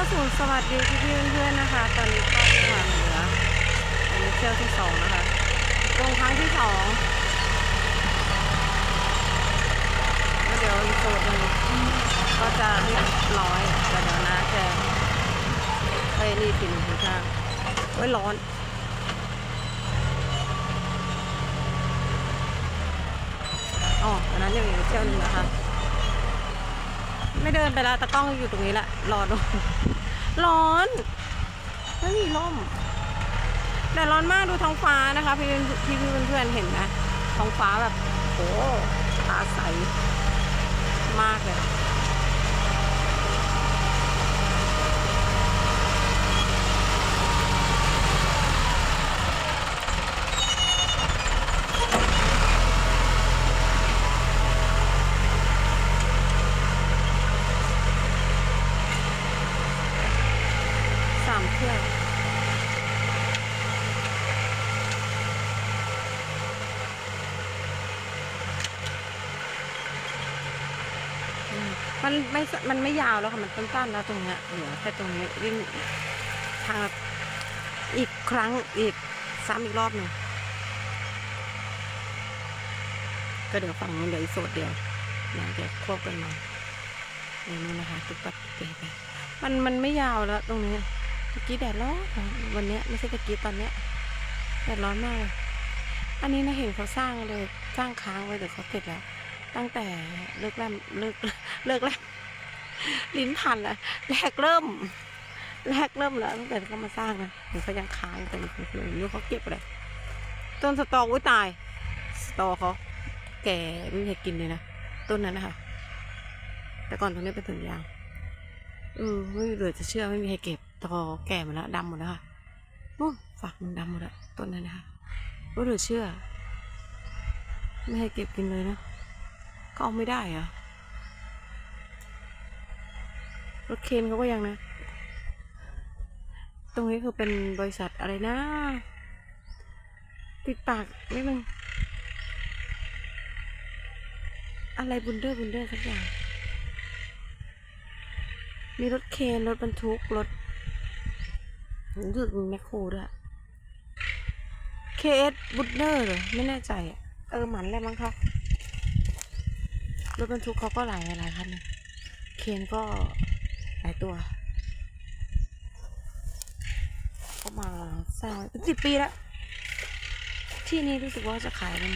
สูสวัสดีพี่พี่เพื่อนๆนะคะ ตอนนี้ก็มีหวาเหลืออันนี้เที่ยวที่สองนะคะลงครั้งที่สองแล้วเดี๋ยวอีกโซนหนึ่งก็จะเรียบร้อยแต่เดี๋ยวนะจะไปรีบกินถึงข้างไว้ยร้อนอ๋ออันนั้นยังมีอีกเที่ยวหนึงนะคะ ไม่เดินไปแล้วตะกล้องอยู่ตรงนี้แหละรอดูร้อนไม่มีร่มแต่ร้อนมากดูท้องฟ้านะคะพี่พี่พี่เพื่อนๆเห็นไหมท้องฟ้าแบบโอ้ตาใสมากเลย มันไม่มันไม่ยาวแล้วค่ะมันสั้นๆแล้วตรงเนี้ยเหลือแค่ตรงนี้วิ่งทางอีกครั้งอีกซ้ำอีกรอบหนึ่งก็เดี๋ยวฝั่งนู้นเหลืออีกโซดเดียวนะจะควบกันมาอย่างนี้นะคะตุ๊กตับตุ๊กเตะไปมันมันไม่ยาวแล้วตรงนี้ตะกี้แดดร้อนวันนี้ไม่ใช่ตะกี้ตอนเนี้ยแดดร้อนมากเลยอันนี้นะเห็นเขาสร้างเลยสร้างค้างไว้เดี๋ยวเขาเสร็จแล้ว ตั้งแต่เลิกแรมเลิกเลิกแรมลิ้นพันละแรกเริ่ม แรกเริ่มแล้วตั้งแต่เขามาสร้างนะเห็นเขายังค้างอยู่แต่ไม่รู้ไม่รู้เขาเก็บอะไรต้นสตออุ้ยตาย สตอเขาแก่ไม่มีใครกินเลยนะต้นนั้นนะคะแต่ก่อนตรงนี้เป็นสวนยางเออไม่เหลือจะเชื่อไม่มีใครเก็บตอแก่หมดแล้วดำหมดแล้วค่ะโอ้ฝักมันดำหมดแล้วต้นนั้นนะคะไม่เหลือเชื่อ ไม่ให้เก็บกินเลยนะ ก็เอาไม่ได้เหรอะรถเคนเขาก็ยังนะ ตรงนี้คือเป็นบริษัทอะไรนะ ติดปากนิดนึง อะไรบุนเดอร์บุนเดอร์สักอย่าง มีรถเคนรถบรรทุกรถดึกแมคโครด้วยเคสบุนเดอร์เหรอไม่แน่ใจ เออหมันแหละมั้งคะ รถบรรทุกเขาก็หลายหลายคันนะเคนก็หลายตัวเขามาสร้างไว้เป็นสิบปีแล้วที่นี้รู้สึกว่าจะขายมัน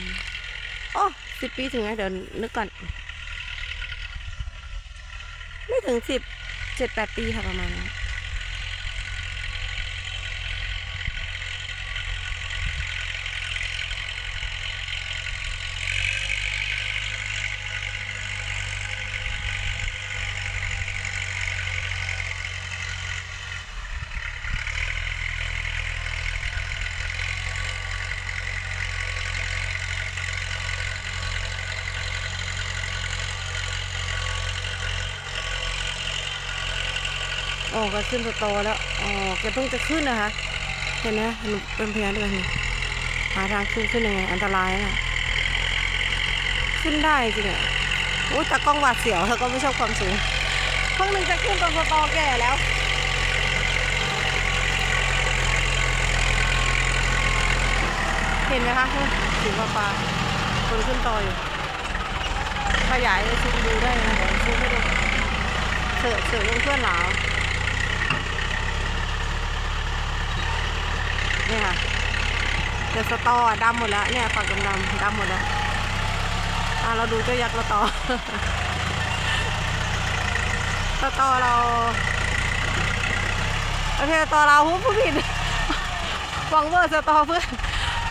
โอ้สิบปีถึงไหมเดี๋ยวนึกก่อน ไม่ถึงสิบเจ็ดแปดปีค่ะประมาณนี้ อ๋อก็ขึ้นสตแล้วอ๋อแกเพิ่งจะขึ้นนะคะเห็นไหมหนูเป็นพยานด้วยนี่หาทางขึ้นขึ้นยังไง อันตรายนะขึ้นได้จริงอะโอ้ยตากล้องหวาดเสียวแล้วก็ไม่ชอบความสูงเพิ่งนึงจะขึ้นตรงสตแก่แล้วเห็นไหมคะสีฟ้าฟ้าคนขึ้นต่ออยู่ขยายซูมดูได้นะเดี๋ยวซูมให้ดูเสือเสืองเพื่อนหลาว เนี่ยค่ะเดี๋ยวสตออะดำหมดแล้วเนี่ยฝักดำๆดำหมดแล้วอะเราดูเจ้ายักษ์เราต่อสตอเราโอเคสตอเราหูผู้ผิดฟังเวอร์สตอเพื่อน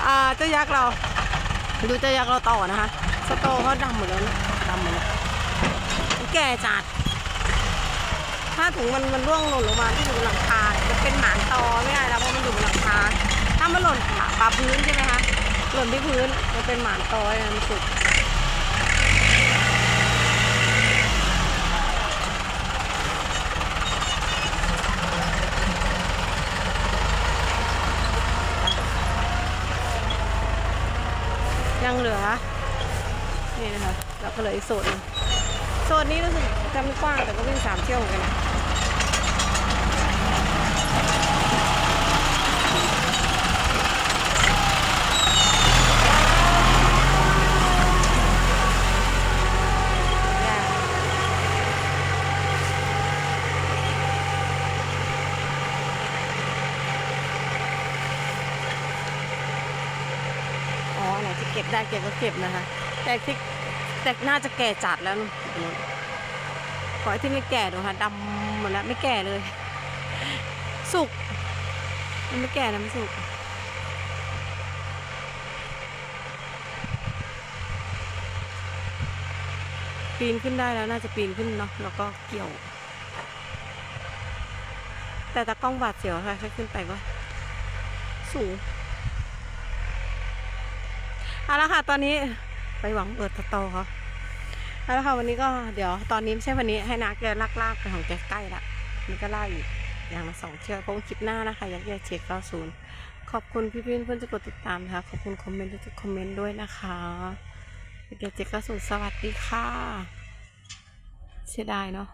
อ่าเจ้ายักษ์เราดูเจ้ายักษ์เราต่อนะคะ สตอเขาดำหมดแล้วดำหมดแล้วแก่จัด ถ้าถุงมันมันร่วงหล่นลงมาที่อยู่บนหลังคาจะเป็นหมานตอไม่ได้แล้วเพราะมันอยู่บนหลังคาถ้ามันหล่นปาพื้นใช่ไหมคะหล่นที่พื้นมันเป็นหมานตอเนี่ยมันสุกยังเหลือ นี่นะคะแล้วก็เหลืออีกโซนนึง นนี้รู้สึกจะไม่กว้างแต่ก็วิ่งสามเที่ยวกันนะเก็บได้เก็บก็เก็บนะคะ แต่ที่ แต่น่าจะแก่จัดแล้วนู่นขอให้ที่ไม่แก่ดูค่ะดำหมดแล้วไม่แก่เลย สุกมันไม่แก่นะไม่สุกปีนขึ้นได้แล้วน่าจะปีนขึ้นเนาะแล้วก็เกี่ยว แต่ตากล้องบาดเสียวค่ะถ้าขึ้นไปก็สูงเอาละค่ะตอนนี้ ไปหวังเปิดตะโตเขาแล้วค่ะวันนี้ก็เดี๋ยวตอนนี้ไม่ใช่วันนี้ให้นาแกลากลากๆไปของแกใกล้ละมันก็ลากอีกอย่างละสองเชือกเพราะว่าคลิปหน้านะคะยักษ์ใหญ่เช็คเก้าศูนย์ขอบคุณพี่ๆเพื่อนจะกดติดตามนะคะขอบคุณคอมเมนต์ทุกคอมเมนต์ด้วยนะคะยักษ์ใหญ่เช็คเก้าศูนย์สวัสดีค่ะเสียดายเนาะ